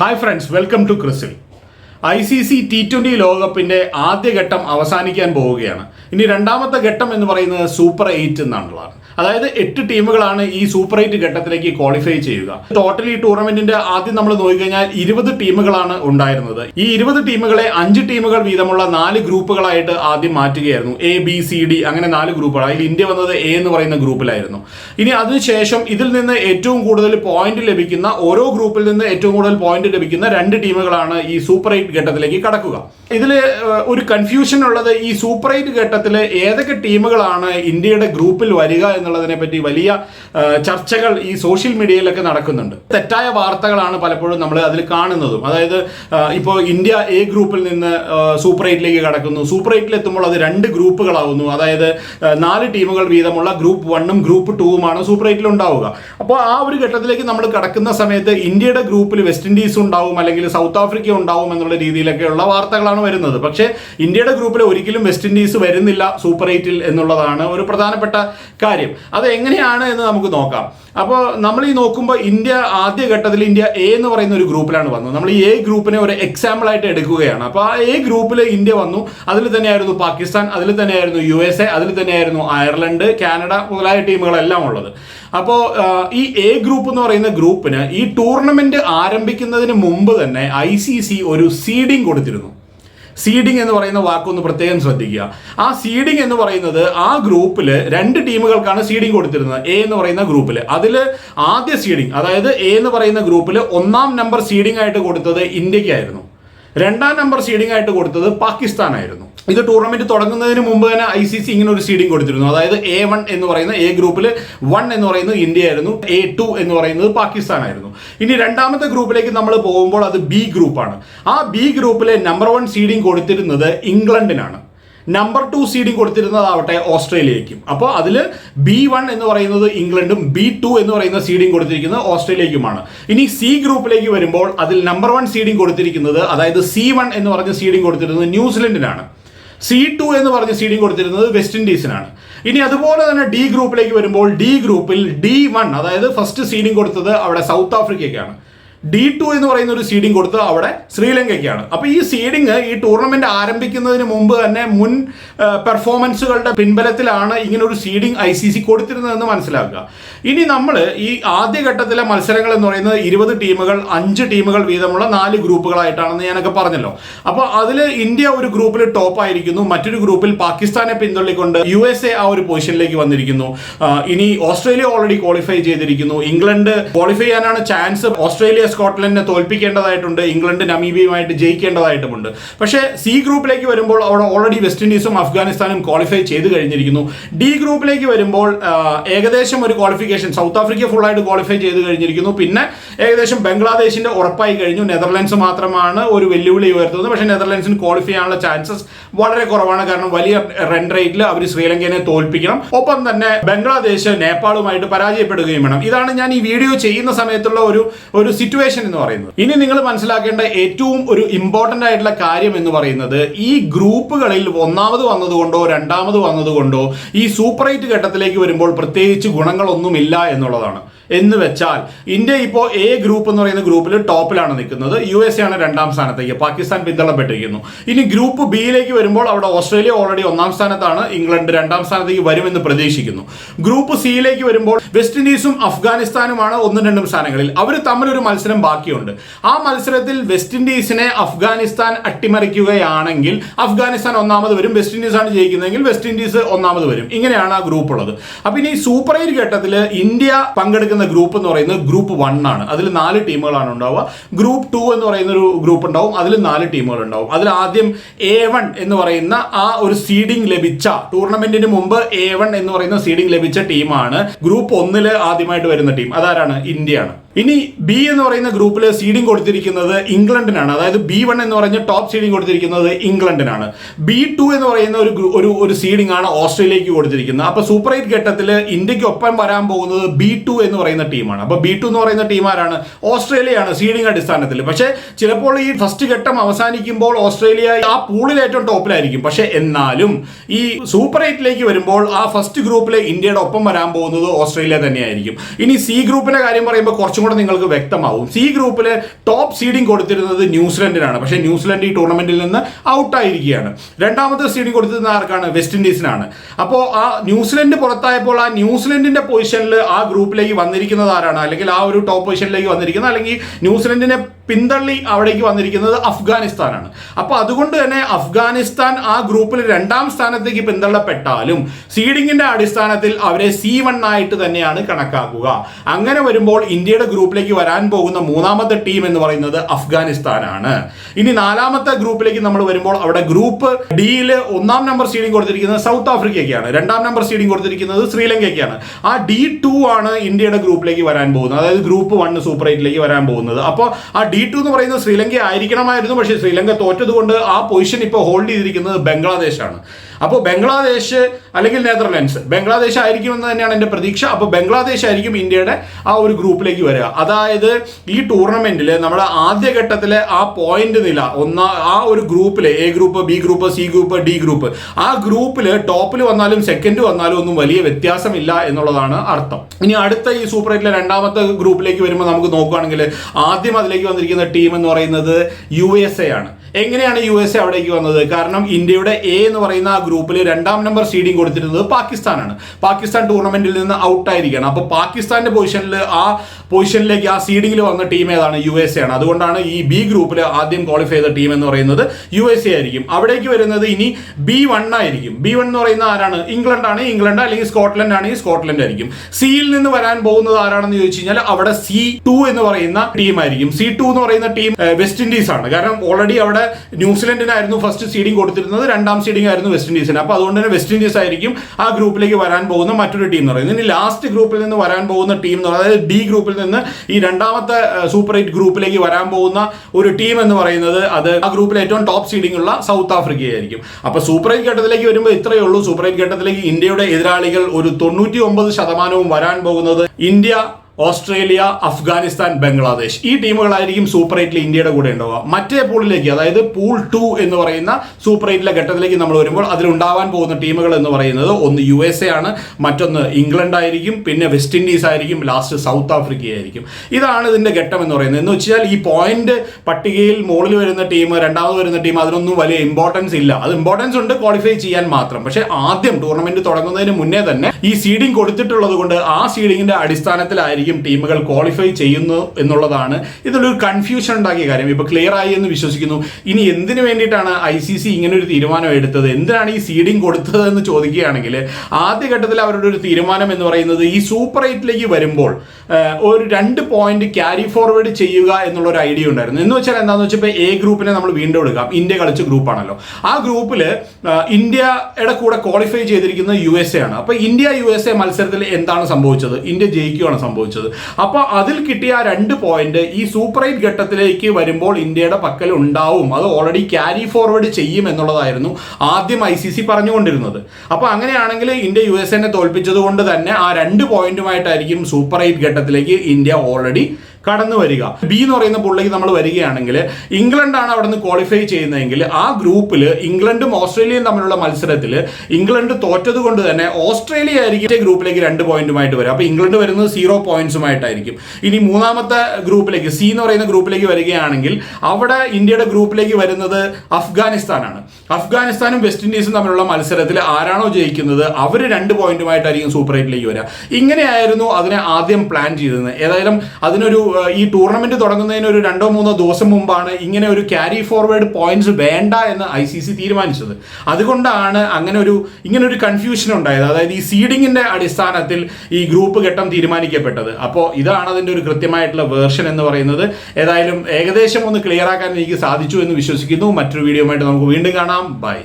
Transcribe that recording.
Hi friends welcome to Crisil I C C T twenty ലോകകപ്പിന്റെ ആദ്യഘട്ടം അവസാനിക്കാൻ പോവുകയാണ്. ഇനി രണ്ടാമത്തെ ഘട്ടം എന്ന് പറയുന്നത് സൂപ്പർ എയ്റ്റ് എന്നാണുള്ളതാണ് അതായത് എട്ട് ടീമുകളാണ് ഈ സൂപ്പർ എയ്റ്റ് ഘട്ടത്തിലേക്ക് ക്വാളിഫൈ ചെയ്യുക. ടോട്ടൽ ഈ ടൂർണമെന്റിന്റെ ആദ്യം നമ്മൾ നോക്കിക്കഴിഞ്ഞാൽ ഇരുപത് ടീമുകളാണ് ഉണ്ടായിരുന്നത്. ഈ ഇരുപത് ടീമുകളെ അഞ്ച് ടീമുകൾ വീതമുള്ള നാല് ഗ്രൂപ്പുകളായിട്ട് ആദ്യം മാറ്റുകയായിരുന്നു. എ ബി സി ഡി അങ്ങനെ നാല് ഗ്രൂപ്പുകൾ. അതിൽ ഇന്ത്യ വന്നത് എ എന്ന് പറയുന്ന ഗ്രൂപ്പിലായിരുന്നു. ഇനി അതിനുശേഷം ഇതിൽ നിന്ന് ഏറ്റവും കൂടുതൽ പോയിന്റ് ലഭിക്കുന്ന ഓരോ ഗ്രൂപ്പിൽ നിന്ന് ഏറ്റവും കൂടുതൽ പോയിന്റ് ലഭിക്കുന്ന രണ്ട് ടീമുകളാണ് ഈ സൂപ്പർ എയ്റ്റ് ഘട്ടത്തിലേക്ക് കടക്കുക. ഇതിൽ ഒരു കൺഫ്യൂഷൻ ഉള്ളത് ഈ സൂപ്പർ എയ്റ്റ് ഘട്ടത്തിൽ ഏതൊക്കെ ടീമുകളാണ് ഇന്ത്യയുടെ ഗ്രൂപ്പിൽ വരിക എന്നുള്ളതിനെ പറ്റി വലിയ ചർച്ചകൾ ഈ സോഷ്യൽ മീഡിയയിലൊക്കെ നടക്കുന്നുണ്ട്. തെറ്റായ വാർത്തകളാണ് പലപ്പോഴും നമ്മൾ അതിൽ കാണുന്നതും. അതായത് ഇപ്പോൾ ഇന്ത്യ എ ഗ്രൂപ്പിൽ നിന്ന് സൂപ്പർ എയ്റ്റിലേക്ക് കടക്കുന്നു. സൂപ്പർ എയ്റ്റിൽ എത്തുമ്പോൾ അത് രണ്ട് ഗ്രൂപ്പുകളാവുന്നു. അതായത് നാല് ടീമുകൾ വീതമുള്ള ഗ്രൂപ്പ് വണ്ണും ഗ്രൂപ്പ് ടൂവുമാണ് സൂപ്പർ എയ്റ്റിൽ ഉണ്ടാവുക. അപ്പോൾ ആ ഒരു ഘട്ടത്തിലേക്ക് നമ്മൾ കടക്കുന്ന സമയത്ത് ഇന്ത്യയുടെ ഗ്രൂപ്പിൽ വെസ്റ്റ് ഇൻഡീസ് ഉണ്ടാവും അല്ലെങ്കിൽ സൗത്ത് ആഫ്രിക്ക ഉണ്ടാവും എന്നുള്ള രീതിയിലൊക്കെയുള്ള വാർത്തകളാണ് വരുന്നത്. പക്ഷേ ഇന്ത്യയുടെ ഗ്രൂപ്പിൽ ഒരിക്കലും വെസ്റ്റ് ഇൻഡീസ് വരുന്നില്ല സൂപ്പർ എയ്റ്റിൽ എന്നുള്ളതാണ് ഒരു പ്രധാനപ്പെട്ട കാര്യം. അത് എങ്ങനെയാണ് എന്ന് നമുക്ക് നോക്കാം. അപ്പോൾ നമ്മൾ ഈ നോക്കുമ്പോൾ ഇന്ത്യ ആദ്യ ഘട്ടത്തിൽ ഇന്ത്യ എ എന്ന് പറയുന്ന ഒരു ഗ്രൂപ്പിലാണ് വന്നത്. നമ്മൾ ഈ എ ഗ്രൂപ്പിനെ ഒരു എക്സാമ്പിൾ ആയിട്ട് എടുക്കുകയാണ്. അപ്പോൾ ആ എ ഗ്രൂപ്പിൽ ഇന്ത്യ വന്നു. അതിൽ തന്നെയായിരുന്നു പാകിസ്ഥാൻ അതിൽ തന്നെയായിരുന്നു യു എസ് എ അതിൽ തന്നെയായിരുന്നു അയർലൻഡ് കാനഡ മുതലായ ടീമുകളെല്ലാം ഉള്ളത്. അപ്പോൾ ഈ എ ഗ്രൂപ്പ് എന്ന് പറയുന്ന ഗ്രൂപ്പിന് ഈ ടൂർണമെന്റ് ആരംഭിക്കുന്നതിന് മുമ്പ് തന്നെ ഐ ഒരു സീഡിംഗ് കൊടുത്തിരുന്നു. സീഡിംഗ് എന്ന് പറയുന്ന വാക്കൊന്ന് പ്രത്യേകം ശ്രദ്ധിക്കുക. ആ സീഡിംഗ് എന്ന് പറയുന്നത് ആ ഗ്രൂപ്പിൽ രണ്ട് ടീമുകൾക്കാണ് സീഡിംഗ് കൊടുത്തിരുന്നത്. എ എന്ന് പറയുന്ന ഗ്രൂപ്പിൽ അതിൽ ആദ്യ സീഡിംഗ് അതായത് എ എന്ന് പറയുന്ന ഗ്രൂപ്പിൽ ഒന്നാം നമ്പർ സീഡിംഗ് ആയിട്ട് കൊടുത്തത് ഇന്ത്യക്കായിരുന്നു. രണ്ടാം നമ്പർ സീഡിംഗ് ആയിട്ട് കൊടുത്തത് പാകിസ്ഥാനായിരുന്നു. ഇത് ടൂർണമെന്റ് തുടങ്ങുന്നതിന് മുമ്പ് തന്നെ ഐ സി സി ഇങ്ങനെ ഒരു സീഡിംഗ് കൊടുത്തിരുന്നു. അതായത് എ വൺ എന്ന് പറയുന്ന എ ഗ്രൂപ്പിൽ വൺ എന്ന് പറയുന്നത് ഇന്ത്യ ആയിരുന്നു. എ ടു എന്ന് പറയുന്നത് പാകിസ്ഥാനായിരുന്നു ഇനി രണ്ടാമത്തെ ഗ്രൂപ്പിലേക്ക് നമ്മൾ പോകുമ്പോൾ അത് ബി ഗ്രൂപ്പാണ് ആ ബി ഗ്രൂപ്പിലെ നമ്പർ വൺ സീഡിംഗ് കൊടുത്തിരുന്നത് ഇംഗ്ലണ്ടിനാണ്. നമ്പർ ടു സീഡിംഗ് കൊടുത്തിരുന്നതാവട്ടെ ഓസ്ട്രേലിയയ്ക്കും. അപ്പോൾ അതിൽ ബി വൺ എന്ന് പറയുന്നത് ഇംഗ്ലണ്ടും ബി ടു എന്ന് പറയുന്ന സീഡിംഗ് കൊടുത്തിരിക്കുന്നത് ഓസ്ട്രേലിയയ്ക്കുമാണ്. ഇനി സി ഗ്രൂപ്പിലേക്ക് വരുമ്പോൾ അതിൽ നമ്പർ വൺ സീഡിംഗ് കൊടുത്തിരിക്കുന്നത് അതായത് സി വൺ എന്ന് പറഞ്ഞ സീഡിംഗ് കൊടുത്തിരുന്നത് ന്യൂസിലൻഡിനാണ്. സി ടു എന്ന് പറഞ്ഞ സീഡിങ് കൊടുത്തിരുന്നത് വെസ്റ്റ് ഇൻഡീസിനാണ് ഇനി അതുപോലെ തന്നെ ഡി ഗ്രൂപ്പിലേക്ക് വരുമ്പോൾ ഡി ഗ്രൂപ്പിൽ ഡി വൺ അതായത് ഫസ്റ്റ് സീഡിങ് കൊടുത്തത് അവിടെ സൗത്ത് ആഫ്രിക്കയ്ക്കാണ് ഡി ടു എന്ന് പറയുന്ന ഒരു സീഡിംഗ് കൊടുത്ത് അവിടെ ശ്രീലങ്കയ്ക്കാണ്. അപ്പോൾ ഈ സീഡിംഗ് ഈ ടൂർണമെന്റ് ആരംഭിക്കുന്നതിന് മുമ്പ് തന്നെ മുൻ പെർഫോമൻസുകളുടെ പിൻബലത്തിലാണ് ഇങ്ങനെ ഒരു സീഡിംഗ് ഐ സി സി കൊടുത്തിരുന്നതെന്ന് മനസ്സിലാക്കുക. ഇനി നമ്മൾ ഈ ആദ്യഘട്ടത്തിലെ മത്സരങ്ങൾ എന്ന് പറയുന്നത് ഇരുപത് ടീമുകൾ അഞ്ച് ടീമുകൾ വീതമുള്ള നാല് ഗ്രൂപ്പുകളായിട്ടാണെന്ന് ഞാനൊക്കെ പറഞ്ഞല്ലോ. അപ്പോൾ അതിൽ ഇന്ത്യ ഒരു ഗ്രൂപ്പിൽ ടോപ്പ് ആയിരിക്കുന്നു. മറ്റൊരു ഗ്രൂപ്പിൽ പാകിസ്ഥാനെ പിന്തള്ളിക്കൊണ്ട് യു എസ് എ ആ ഒരു പൊസിഷനിലേക്ക് വന്നിരിക്കുന്നു. ഇനി ഓസ്ട്രേലിയ ഓൾറെഡി ക്വാളിഫൈ ചെയ്തിരിക്കുന്നു. ഇംഗ്ലണ്ട് ക്വാളിഫൈ ചെയ്യാനാണ് ചാൻസ് ഓസ്ട്രേലിയ സ്കോട്ട്ലൻഡിനെ തോൽപ്പിക്കേണ്ടതായിട്ടുണ്ട് ഇംഗ്ലണ്ട് നമീബിയുമായിട്ട് ജയിക്കേണ്ടതായിട്ടുമുണ്ട്. പക്ഷേ സി ഗ്രൂപ്പിലേക്ക് വരുമ്പോൾ അവിടെ ഓൾറെഡി വെസ്റ്റ് ഇൻഡീസും അഫ്ഗാനിസ്ഥാനും ക്വാളിഫൈ ചെയ്ത് കഴിഞ്ഞിരിക്കുന്നു. ഡി ഗ്രൂപ്പിലേക്ക് വരുമ്പോൾ ഏകദേശം ഒരു ക്വാളിഫിക്കേഷൻ സൗത്ത് ആഫ്രിക്ക ഫുൾ ആയിട്ട് ക്വാളിഫൈ ചെയ്ത് കഴിഞ്ഞിരിക്കുന്നു. പിന്നെ ഏകദേശം ബംഗ്ലാദേശിന്റെ ഉറപ്പായി കഴിഞ്ഞു. നെതർലാൻഡ്സ് മാത്രമാണ് ഒരു വെല്ലുവിളി ഉയർത്തുന്നത്. പക്ഷേ നെതർലാൻഡ്സിന് ക്വാളിഫൈ ചെയ്യാനുള്ള ചാൻസസ് വളരെ കുറവാണ്. കാരണം വലിയ റൺ റേറ്റിൽ അവർ ശ്രീലങ്കയെ തോൽപ്പിക്കണം. ഒപ്പം തന്നെ ബംഗ്ലാദേശ് നേപ്പാളുമായിട്ട് പരാജയപ്പെടുകയും വേണം. ഇതാണ് ഞാൻ ഈ വീഡിയോ ചെയ്യുന്ന സമയത്തുള്ള ഒരു ഒരു സിറ്റുവേഷൻ എന്ന് പറയുന്നത്. ഇനി നിങ്ങൾ മനസ്സിലാക്കേണ്ട ഏറ്റവും ഒരു ഇമ്പോർട്ടന്റ് ആയിട്ടുള്ള കാര്യം എന്ന് പറയുന്നത് ഈ ഗ്രൂപ്പുകളിൽ ഒന്നാമത് വന്നതുകൊണ്ടോ രണ്ടാമത് വന്നതുകൊണ്ടോ ഈ സൂപ്പർ എയ്റ്റ് ഘട്ടത്തിലേക്ക് വരുമ്പോൾ പ്രത്യേകിച്ച് ഗുണങ്ങളൊന്നുമില്ല എന്നുള്ളതാണ്. എന്ന് വെച്ചാൽ ഇന്ത്യ ഇപ്പോൾ എ ഗ്രൂപ്പ് എന്ന് പറയുന്ന ഗ്രൂപ്പിൽ ടോപ്പിലാണ് നിൽക്കുന്നത്. യു എസ് എ ആണ് രണ്ടാം സ്ഥാനത്തേക്ക്. പാകിസ്ഥാൻ പിന്തള്ളപ്പെട്ടിരിക്കുന്നു. ഇനി ഗ്രൂപ്പ് ബിയിലേക്ക് വരുമ്പോൾ അവിടെ ഓസ്ട്രേലിയ ഓൾറെഡി ഒന്നാം സ്ഥാനത്താണ്. ഇംഗ്ലണ്ട് രണ്ടാം സ്ഥാനത്തേക്ക് വരുമെന്ന് പ്രതീക്ഷിക്കുന്നു. ഗ്രൂപ്പ് സിയിലേക്ക് വരുമ്പോൾ വെസ്റ്റ് ഇൻഡീസും അഫ്ഗാനിസ്ഥാനുമാണ് ഒന്നും രണ്ടും സ്ഥാനങ്ങളിൽ. അവർ തമ്മിൽ ഒരു മത്സരം ബാക്കിയുണ്ട്. ആ മത്സരത്തിൽ വെസ്റ്റ് ഇൻഡീസിനെ അഫ്ഗാനിസ്ഥാൻ അട്ടിമറിക്കുകയാണെങ്കിൽ അഫ്ഗാനിസ്ഥാൻ ഒന്നാമത് വരും വെസ്റ്റ് ഇൻഡീസ് ആണ് ജയിക്കുന്നതെങ്കിൽ വെസ്റ്റ് ഇൻഡീസ് ഒന്നാമത് വരും. ഇങ്ങനെയാണ് ആ ഗ്രൂപ്പ് ഉള്ളത്. അപ്പൊ ഇനി സൂപ്പർ എയ്റ്റ് ഘട്ടത്തിൽ ഇന്ത്യ പങ്കെടുക്കുന്ന ഗ്രൂപ്പ് എന്ന് പറയുന്നത് ഗ്രൂപ്പ് വൺ ആണ്. അതിൽ നാല് ടീമുകളാണ് ഉണ്ടാവുക. ഗ്രൂപ്പ് ടു എന്ന് പറയുന്ന ഒരു ഗ്രൂപ്പ് ഉണ്ടാവും. അതിൽ നാല് ടീമുകൾ ഉണ്ടാവും. അതിൽ ആദ്യം എ വൺ എന്ന് പറയുന്ന ആ ഒരു സീഡിംഗ് ലഭിച്ച ടൂർണമെന്റിന് മുമ്പ് എ വൺ എന്ന് പറയുന്ന സീഡിംഗ് ലഭിച്ച ടീമാണ് ഗ്രൂപ്പ് ഒന്നിൽ ആദ്യമായിട്ട് വരുന്ന ടീം അതാരാണ്? ഇന്ത്യയാണ്. ഇനി ബി എന്ന് പറയുന്ന ഗ്രൂപ്പിൽ സീഡിംഗ് കൊടുത്തിരിക്കുന്നത് ഇംഗ്ലണ്ടിനാണ്. അതായത് ബി വൺ എന്ന് പറഞ്ഞ ടോപ്പ് സീഡിംഗ് കൊടുത്തിരിക്കുന്നത് ഇംഗ്ലണ്ടിനാണ്. ബി ടു എന്ന് പറയുന്ന ഒരു ഒരു ഒരു സീഡിംഗ് ആണ് ഓസ്ട്രേലിയക്ക് കൊടുത്തിരിക്കുന്നത്. അപ്പോൾ സൂപ്പർ എയ്റ്റ് ഘട്ടത്തിൽ ഇന്ത്യയ്ക്ക് ഒപ്പം വരാൻ പോകുന്നത് ബി ടു എന്ന് പറയുന്ന ടീമാണ് അപ്പോൾ ബി ടു എന്ന് പറയുന്ന ടീം ആരാണ്? ഓസ്ട്രേലിയയാണ് സീഡിംഗ് അടിസ്ഥാനത്തിൽ. പക്ഷേ ചിലപ്പോൾ ഈ ഫസ്റ്റ് ഘട്ടം അവസാനിക്കുമ്പോൾ ഓസ്ട്രേലിയ ആ പൂളിൽ ഏറ്റവും ടോപ്പിലായിരിക്കും പക്ഷേ എന്നാലും ഈ സൂപ്പർ എയ്റ്റിലേക്ക് വരുമ്പോൾ ആ ഫസ്റ്റ് ഗ്രൂപ്പിലെ ഇന്ത്യയുടെ ഒപ്പം വരാൻ പോകുന്നത് ഓസ്ട്രേലിയ തന്നെയായിരിക്കും. ഇനി സി ഗ്രൂപ്പിന്റെ കാര്യം പറയുമ്പോൾ കുറച്ചുകൂടി കുറച്ചും കൂടെ നിങ്ങൾക്ക് വ്യക്തമാവും. സി ഗ്രൂപ്പിൽ ടോപ്പ് സീഡിംഗ് കൊടുത്തിരുന്നത് ന്യൂസിലൻഡിനാണ്. പക്ഷേ ന്യൂസിലൻഡ് ഈ ടൂർണമെന്റിൽ നിന്ന് ഔട്ടായിരിക്കുകയാണ് രണ്ടാമത്തെ സീഡിംഗ് കൊടുത്തിരുന്ന ആർക്കാണ്? വെസ്റ്റ് ഇൻഡീസിനാണ് അപ്പോൾ ആ ന്യൂസിലൻഡ് പുറത്തായപ്പോൾ ആ ന്യൂസിലൻഡിന്റെ പൊസിഷനിൽ ആ ഗ്രൂപ്പിലേക്ക് വന്നിരിക്കുന്നത് ആരാണ്? അല്ലെങ്കിൽ ആ ഒരു ടോപ്പ് പൊസിഷനിലേക്ക് വന്നിരിക്കുന്നത്? അല്ലെങ്കിൽ ന്യൂസിലൻഡിനെ പിന്തള്ളി അവിടേക്ക് വന്നിരിക്കുന്നത് അഫ്ഗാനിസ്ഥാനാണ്. അപ്പോൾ അതുകൊണ്ട് തന്നെ അഫ്ഗാനിസ്ഥാൻ ആ ഗ്രൂപ്പിൽ രണ്ടാം സ്ഥാനത്തേക്ക് പിന്തള്ളപ്പെട്ടാലും സീഡിങ്ങിന്റെ അടിസ്ഥാനത്തിൽ അവരെ സി വൺ ആയിട്ട് തന്നെയാണ് കണക്കാക്കുക. അങ്ങനെ വരുമ്പോൾ ഇന്ത്യയുടെ ഗ്രൂപ്പിലേക്ക് വരാൻ പോകുന്ന മൂന്നാമത്തെ ടീം എന്ന് പറയുന്നത് അഫ്ഗാനിസ്ഥാനാണ്. ഇനി നാലാമത്തെ ഗ്രൂപ്പിലേക്ക് നമ്മൾ വരുമ്പോൾ അവിടെ ഗ്രൂപ്പ് ഡിയിൽ ഒന്നാം നമ്പർ സീഡിംഗ് കൊടുത്തിരിക്കുന്നത് സൗത്ത് ആഫ്രിക്കയ്ക്കാണ്. രണ്ടാം നമ്പർ സീഡിംഗ് കൊടുത്തിരിക്കുന്നത് ശ്രീലങ്കയ്ക്കാണ്. ആ ഡി ടു ആണ് ഇന്ത്യയുടെ ഗ്രൂപ്പിലേക്ക് വരാൻ പോകുന്നത്. അതായത് ഗ്രൂപ്പ് വൺ സൂപ്പർ എയ്റ്റിലേക്ക് വരാൻ പോകുന്നത്. അപ്പോൾ ആ ഡി ടു എന്ന് പറയുന്നത് ശ്രീലങ്ക ആയിരിക്കണമായിരുന്നു പക്ഷേ ശ്രീലങ്ക തോറ്റതുകൊണ്ട് ആ പൊസിഷൻ ഇപ്പോൾ ഹോൾഡ് ചെയ്തിരിക്കുന്നത് ബംഗ്ലാദേശാണ്. അപ്പോൾ ബംഗ്ലാദേശ് അല്ലെങ്കിൽ നെതർലാൻഡ്സ് ബംഗ്ലാദേശ് ആയിരിക്കും എന്ന് തന്നെയാണ് എന്റെ പ്രതീക്ഷ. അപ്പോൾ ബംഗ്ലാദേശ് ആയിരിക്കും ഇന്ത്യയുടെ ആ ഒരു ഗ്രൂപ്പിലേക്ക് വരിക. അതായത് ഈ ടൂർണമെന്റിൽ നമ്മുടെ ആദ്യഘട്ടത്തിലെ ആ പോയിന്റ് നില ഒന്നാ ആ ഒരു ഗ്രൂപ്പിൽ A group B group C group D group ആ ഗ്രൂപ്പിൽ ടോപ്പിൽ വന്നാലും സെക്കൻഡ് വന്നാലും ഒന്നും വലിയ വ്യത്യാസമില്ല എന്നുള്ളതാണ് അർത്ഥം. ഇനി അടുത്ത ഈ സൂപ്പർ എയ്റ്റിലെ രണ്ടാമത്തെ ഗ്രൂപ്പിലേക്ക് വരുമ്പോൾ നമുക്ക് നോക്കുകയാണെങ്കിൽ ആദ്യം അതിലേക്ക് വന്നിരിക്കുന്ന ടീം എന്ന് പറയുന്നത് യു എസ് എ ആണ്. എങ്ങനെയാണ് യു എസ് എ അവിടേക്ക് വന്നത്? കാരണം ഇന്ത്യയുടെ എ എന്ന് പറയുന്ന ആ ഗ്രൂപ്പിൽ രണ്ടാം നമ്പർ സീഡിംഗ് കൊടുത്തിരുന്നത് പാകിസ്ഥാനാണ്. പാകിസ്ഥാൻ ടൂർണമെന്റിൽ നിന്ന് ഔട്ട് ആയിരിക്കുകയാണ്. അപ്പോൾ പാകിസ്ഥാന്റെ പൊസിഷനിൽ ആ പൊസിഷനിലേക്ക് ആ സീഡിംഗിൽ വന്ന ടീം ഏതാണ്? യു എസ് എ ആണ്. അതുകൊണ്ടാണ് ഈ ബി ഗ്രൂപ്പിൽ ആദ്യം ക്വാളിഫൈ ചെയ്ത ടീം എന്ന് പറയുന്നത് യു എസ് എ ആയിരിക്കും. അവിടേക്ക് വരുന്നത് ഇനി ബി വൺ ആയിരിക്കും. ബി വൺ എന്ന് പറയുന്ന ആരാണ്? ഇംഗ്ലണ്ട് ആണ്. ഇംഗ്ലണ്ട് അല്ലെങ്കിൽ സ്കോട്ട്ലൻഡ് ആണെങ്കിൽ സ്കോട്ട്ലൻഡ് ആയിരിക്കും. സിയിൽ നിന്ന് വരാൻ പോകുന്നത് ആരാണെന്ന് ചോദിച്ചു കഴിഞ്ഞാൽ അവിടെ സി ടു എന്ന് പറയുന്ന ടീം ആയിരിക്കും. സി ടു എന്ന് പറയുന്ന ടീം വെസ്റ്റ് ഇൻഡീസ് ആണ്. കാരണം ഓൾറെഡി അവിടെ ന്യൂസിലൻഡിനായിരുന്നു ഫസ്റ്റ് സീഡിംഗ് കൊടുത്തിരുന്നത് രണ്ടാം സീഡിംഗ് ആയിരുന്നു വെസ്റ്റ് ഇൻഡീസിന് അപ്പോൾ അതുകൊണ്ട് തന്നെ വെസ്റ്റ് ഇൻഡീസ് ആയിരിക്കും ആ ഗ്രൂപ്പിലേക്ക് വരാൻ പോകുന്ന മറ്റൊരു ടീം എന്ന് പറയുന്നത്. ഇനി ലാസ്റ്റ് ഗ്രൂപ്പിൽ നിന്ന് വരാൻ പോകുന്ന ടീം എന്ന് പറയുന്നത് അതായത് ഡി ഗ്രൂപ്പിൽ നിന്ന് ഈ രണ്ടാമത്തെ സൂപ്പർ എയ്റ്റ് ഗ്രൂപ്പിലേക്ക് വരാൻ പോകുന്ന ഒരു ടീം എന്ന് പറയുന്നത് അത് ആ ഗ്രൂപ്പിൽ ഏറ്റവും ടോപ്പ് സീഡിംഗ് ഉള്ള സൗത്ത് ആഫ്രിക്കയായിരിക്കും അപ്പോൾ സൂപ്പർ എയ്റ്റ് ഘട്ടത്തിലേക്ക് വരുമ്പോൾ ഇത്രയേ ഉള്ളൂ. സൂപ്പർ എയ്റ്റ് ഘട്ടത്തിലേക്ക് ഇന്ത്യയുടെ എതിരാളികൾ ഒരു തൊണ്ണൂറ്റി ഒമ്പത് ശതമാനവും വരാൻ പോകുന്നത് ഇന്ത്യ ഓസ്ട്രേലിയ അഫ്ഗാനിസ്ഥാൻ ബംഗ്ലാദേശ്. ഈ ടീമുകളായിരിക്കും സൂപ്പർ എയ്റ്റിൽ ഇന്ത്യയുടെ കൂടെ ഉണ്ടാവുക. മറ്റേ പൂളിലേക്ക് അതായത് പൂൾ ടു എന്ന് പറയുന്ന സൂപ്പർ എയ്റ്റിലെ ഘട്ടത്തിലേക്ക് നമ്മൾ വരുമ്പോൾ അതിലുണ്ടാവാൻ പോകുന്ന ടീമുകൾ എന്ന് പറയുന്നത് ഒന്ന് യു എസ് എ ആണ് മറ്റൊന്ന് ഇംഗ്ലണ്ട് ആയിരിക്കും പിന്നെ വെസ്റ്റ് ഇൻഡീസ് ആയിരിക്കും ലാസ്റ്റ് സൗത്ത് ആഫ്രിക്ക ആയിരിക്കും. ഇതാണ് ഇതിന്റെ ഘട്ടം എന്ന് പറയുന്നത്. എന്ന് വെച്ചാൽ ഈ പോയിന്റ് പട്ടികയിൽ മുകളിൽ വരുന്ന ടീം രണ്ടാമത് വരുന്ന ടീം അതിനൊന്നും വലിയ ഇമ്പോർട്ടൻസ് ഇല്ല. അത് ഇമ്പോർട്ടൻസ് ഉണ്ട് ക്വാളിഫൈ ചെയ്യാൻ മാത്രം. പക്ഷേ ആദ്യം ടൂർണമെന്റ് തുടങ്ങുന്നതിന് മുന്നേ തന്നെ ഈ സീഡിംഗ് കൊടുത്തിട്ടുള്ളത് കൊണ്ട് ആ സീഡിങ്ങിന്റെ അടിസ്ഥാനത്തിലായിരിക്കും ടീമുകൾ ക്വാളിഫൈ ചെയ്യുന്നു എന്നുള്ളതാണ് ഇതിലൊരു കൺഫ്യൂഷൻ ഉണ്ടാക്കിയ കാര്യം. ഇപ്പോൾ ക്ലിയർ ആയി എന്ന് വിശ്വസിക്കുന്നു. ഇനി എന്തിനു വേണ്ടിയിട്ടാണ് ഐ സി സി ഇങ്ങനെ ഒരു തീരുമാനം എടുത്തത്? എന്തിനാണ് ഈ സീഡിംഗ് കൊടുത്തത് എന്ന് ചോദിക്കുകയാണെങ്കിൽ ആദ്യഘട്ടത്തിൽ അവരുടെ ഒരു തീരുമാനം എന്ന് പറയുന്നത് ഈ സൂപ്പർ എയ്റ്റിലേക്ക് വരുമ്പോൾ ഒരു രണ്ട് പോയിന്റ് ക്യാരി ഫോർവേഡ് ചെയ്യുക എന്നുള്ള ഒരു ഐഡിയ ഉണ്ടായിരുന്നു. എന്ന് വെച്ചാൽ എന്താണെന്ന് വെച്ചാൽ ഇപ്പോൾ എ ഗ്രൂപ്പിനെ നമ്മൾ വീണ്ടും എടുക്കാം. ഇന്ത്യ കളിച്ച ഗ്രൂപ്പാണല്ലോ ആ ഗ്രൂപ്പിൽ ഇന്ത്യയുടെ കൂടെ ക്വാളിഫൈ ചെയ്തിരിക്കുന്നത് യു എസ് എ ആണ്. അപ്പോൾ ഇന്ത്യ യു എസ് എ മത്സരത്തിൽ എന്താണ് സംഭവിച്ചത്? ഇന്ത്യ ജയിക്കുകയാണ് സംഭവിച്ചത്. അപ്പോൾ അതിൽ കിട്ടിയ ആ രണ്ട് പോയിന്റ് ഈ സൂപ്പർ എയ്റ്റ് ഘട്ടത്തിലേക്ക് വരുമ്പോൾ ഇന്ത്യയുടെ പക്കൽ ഉണ്ടാവും. അത് ഓൾറെഡി ക്യാരി ഫോർവേഡ് ചെയ്യും എന്നുള്ളതായിരുന്നു ആദ്യം ഐ സി സി പറഞ്ഞുകൊണ്ടിരുന്നത്. അപ്പോൾ അങ്ങനെയാണെങ്കിൽ ഇന്ത്യ യു എസ് എന്നെ തോൽപ്പിച്ചത് കൊണ്ട് തന്നെ ആ രണ്ട് പോയിന്റുമായിട്ടായിരിക്കും സൂപ്പർ എയ്റ്റ് ഘട്ടത്തിലേക്ക് ഇന്ത്യ ഓൾറെഡി കടന്നു വരിക. ബി എന്ന് പറയുന്ന പുള്ളിക്ക് നമ്മൾ വരികയാണെങ്കിൽ ഇംഗ്ലണ്ടാണ് അവിടെ നിന്ന് ക്വാളിഫൈ ചെയ്യുന്നതെങ്കിൽ ആ ഗ്രൂപ്പിൽ ഇംഗ്ലണ്ടും ഓസ്ട്രേലിയയും തമ്മിലുള്ള മത്സരത്തിൽ ഇംഗ്ലണ്ട് തോറ്റത് കൊണ്ട് തന്നെ ഓസ്ട്രേലിയ ആയിരിക്കും ഗ്രൂപ്പിലേക്ക് രണ്ട് പോയിന്റുമായിട്ട് വരും അപ്പോൾ ഇംഗ്ലണ്ട് വരുന്നത് സീറോ പോയിന്റ്സുമായിട്ടായിരിക്കും ഇനി മൂന്നാമത്തെ ഗ്രൂപ്പിലേക്ക് സി എന്ന് പറയുന്ന ഗ്രൂപ്പിലേക്ക് വരികയാണെങ്കിൽ അവിടെ ഇന്ത്യയുടെ ഗ്രൂപ്പിലേക്ക് വരുന്നത് അഫ്ഗാനിസ്ഥാനാണ്. അഫ്ഗാനിസ്ഥാനും വെസ്റ്റ് ഇൻഡീസും തമ്മിലുള്ള മത്സരത്തിൽ ആരാണോ ജയിക്കുന്നത് അവർ രണ്ട് പോയിന്റുമായിട്ടായിരിക്കും സൂപ്പർ എയ്റ്റിലേക്ക് വരിക. ഇങ്ങനെയായിരുന്നു അതിനെ ആദ്യം പ്ലാൻ ചെയ്തത് ഏതായാലും അതിനൊരു ഈ ടൂർണമെന്റ് തുടങ്ങുന്നതിന് ഒരു രണ്ടോ മൂന്നോ ദിവസം മുമ്പാണ് ഇങ്ങനെ ഒരു ക്യാരി ഫോർവേഡ് പോയിന്റ്സ് വേണ്ട എന്ന് ഐ സി സി തീരുമാനിച്ചത്. അതുകൊണ്ടാണ് അങ്ങനെ ഒരു ഇങ്ങനെ ഒരു കൺഫ്യൂഷൻ ഉണ്ടായത്. അതായത് ഈ സീഡിങ്ങിന്റെ അടിസ്ഥാനത്തിൽ ഈ ഗ്രൂപ്പ് ഘട്ടം തീരുമാനിക്കപ്പെട്ടത്. അപ്പോൾ ഇതാണ് അതിന്റെ ഒരു കൃത്യമായിട്ടുള്ള വേർഷൻ എന്ന് പറയുന്നത്. ഏതായാലും ഏകദേശം ഒന്ന് ക്ലിയർ ആക്കാൻ എനിക്ക് സാധിച്ചു എന്ന് വിശ്വസിക്കുന്നു. മറ്റൊരു വീഡിയോ ആയിട്ട് നമുക്ക് വീണ്ടും കാണാം. ബൈ